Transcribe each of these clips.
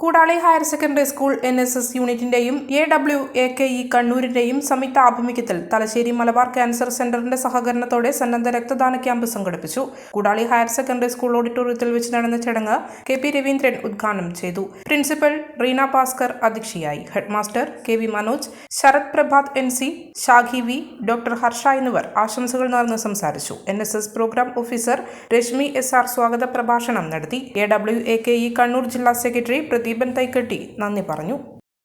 Koodali higher secondary school N S S യൂണിറ്റിന്റെയും A W A K E കണ്ണൂരിന്റെയും സംയുക്ത ആഭിമുഖ്യത്തിൽ Thalassery Malabar cancer സെന്ററിന്റെ സഹകരണത്തോടെ സന്നദ്ധ രക്തദാന ക്യാമ്പ് സംഘടിപ്പിച്ചു. കൂടാളി ഹയർ സെക്കൻഡറി സ്കൂൾ ഓഡിറ്റോറിയത്തിൽ വെച്ച് നടന്ന ചടങ്ങ് കെ പി രവീന്ദ്രൻ ഉദ്ഘാടനം ചെയ്തു. പ്രിൻസിപ്പൽ റീന ഭാസ്കർ അധ്യക്ഷയായി. Headmaster K V Manoj Sarath Prabhath N C Shakhi V doctor Harsha എന്നിവർ ആശംസകൾ നേർന്ന് സംസാരിച്ചു. N S S programme officer Reshmi S R സ്വാഗത പ്രഭാഷണം നടത്തി. A W A K E Kannur ജില്ലാ സെക്രട്ടറി പ്രദീപൻ തൈക്കട്ടി നന്ദി പറഞ്ഞു.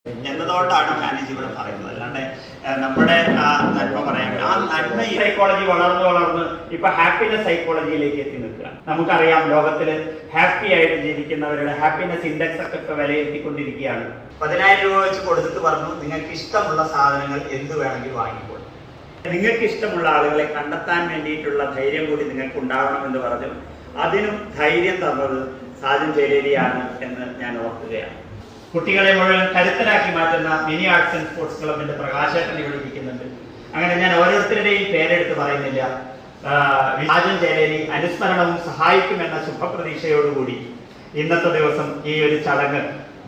എന്നതുകൊണ്ടാണ് മാനേജ് ഇവിടെ പറയുന്നത്. അല്ലാണ്ട് നമ്മുടെ നന്മ പറയാൻ ആ നന്മ സൈക്കോളജി വളർന്ന് വളർന്ന് ഇപ്പൊ ഹാപ്പിനെസ് സൈക്കോളജിയിലേക്ക് എത്തി നിൽക്കുകയാണ് നമുക്കറിയാം ലോകത്തിൽ ഹാപ്പി ആയിട്ട് ജീവിക്കുന്നവരുടെ ഹാപ്പിനെസ് ഇൻഡെക്സ് ഒക്കെ ഇപ്പൊ വിലയിരുത്തിക്കൊണ്ടിരിക്കുകയാണ്. പതിനായിരം രൂപ വെച്ച് കൊടുത്തിട്ട് പറഞ്ഞു നിങ്ങൾക്ക് ഇഷ്ടമുള്ള സാധനങ്ങൾ എന്ത് വേണമെങ്കിൽ വാങ്ങിക്കോളൂ. നിങ്ങൾക്ക് ഇഷ്ടമുള്ള ആളുകളെ കണ്ടെത്താൻ വേണ്ടിയിട്ടുള്ള ധൈര്യം കൂടി നിങ്ങൾക്ക് ഉണ്ടാവണം എന്ന് പറഞ്ഞു. അതിനും ധൈര്യം തന്നത് സാജൻ ചേലേരിയാണ് എന്ന് ഞാൻ ഓർക്കുകയാണ്. കുട്ടികളെ മുഴുവൻ കരുത്തരാക്കി മാറ്റുന്ന മിനി ആർട്സ് ആൻഡ് സ്പോർട്സ് ക്ലബിന്റെ പ്രകാശേട്ടൻ ഇവിടെ ഇരിക്കുന്നുണ്ട്. അങ്ങനെ ഞാൻ ഓരോരുത്തരുടെയും പേരെടുത്ത് പറയുന്നില്ല. സാജൻ ചേലേരി അനുസ്മരണവും സഹായിക്കുമെന്ന ശുഭപ്രതീക്ഷയോടുകൂടി ഇന്നത്തെ ദിവസം ഈ ഒരു ചടങ്ങ്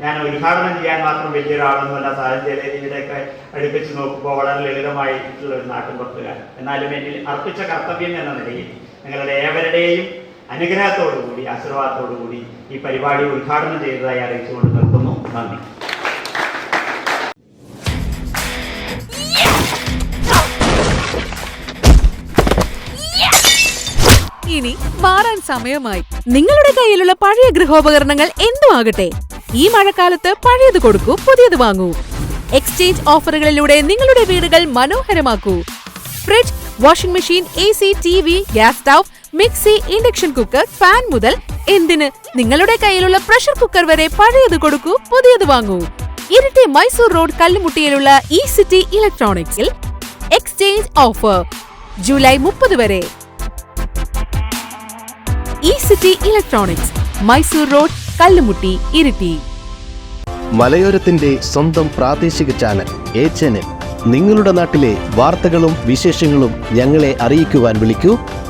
ഞാൻ ഉദ്ഘാടനം ചെയ്യാൻ മാത്രം വലിയൊരാളൊന്നുമല്ല. ചേലേരിയുടെയൊക്കെ അടുപ്പിച്ച് നോക്കുമ്പോൾ വളരെ ലളിതമായിട്ടുള്ള ഒരു നാട്ടിൻപുറത്തുകാരൻ എന്നാലും എന്നിൽ അർപ്പിച്ച കർത്തവ്യം എന്ന നിലയിൽ നിങ്ങളുടെ ഏവരുടെയും അനുഗ്രഹത്തോടുകൂടി ആശീർവാദത്തോടുകൂടി ഈ പരിപാടി ഉദ്ഘാടനം ചെയ്തതായി അറിയിച്ചുകൊണ്ട് നിർത്തുന്നു. നന്ദി. ഇനി മാറാൻ സമയമായി. നിങ്ങളുടെ കയ്യിലുള്ള പഴയ ഗൃഹോപകരണങ്ങൾ എന്തു ആകട്ടെ ഈ മഴക്കാലത്ത് പഴയത് കൊടുക്കൂ പുതിയത് വാങ്ങൂ. എക്സ്ചേഞ്ച് ഓഫറുകളിലൂടെ നിങ്ങളുടെ വീടുകൾ മനോഹരമാക്കൂ. Fridge washing machine A C T V gas stove mixie induction cooker fan മുതൽ എന്തിന് നിങ്ങളുടെ കയ്യിലുള്ള പ്രഷർ കുക്കർ വരെ പഴയത് കൊടുക്കൂ പുതിയത് വാങ്ങൂ. ഇരട്ടി മൈസൂർ റോഡ് കല്ലുമുട്ടിയിലുള്ള ഇ സിറ്റി ഇലക്ട്രോണിക്സിൽ എക്സ്ചേഞ്ച് ഓഫർ ജൂലൈ മുപ്പത് വരെ. E City electronics Mysore road Kallumutti Iritty. മലയോരത്തിന്റെ സ്വന്തം പ്രാദേശിക ചാനൽ എ ചാനൽ. നിങ്ങളുടെ നാട്ടിലെ വാർത്തകളും വിശേഷങ്ങളും ഞങ്ങളെ അറിയിക്കുവാൻ വിളിക്കൂ.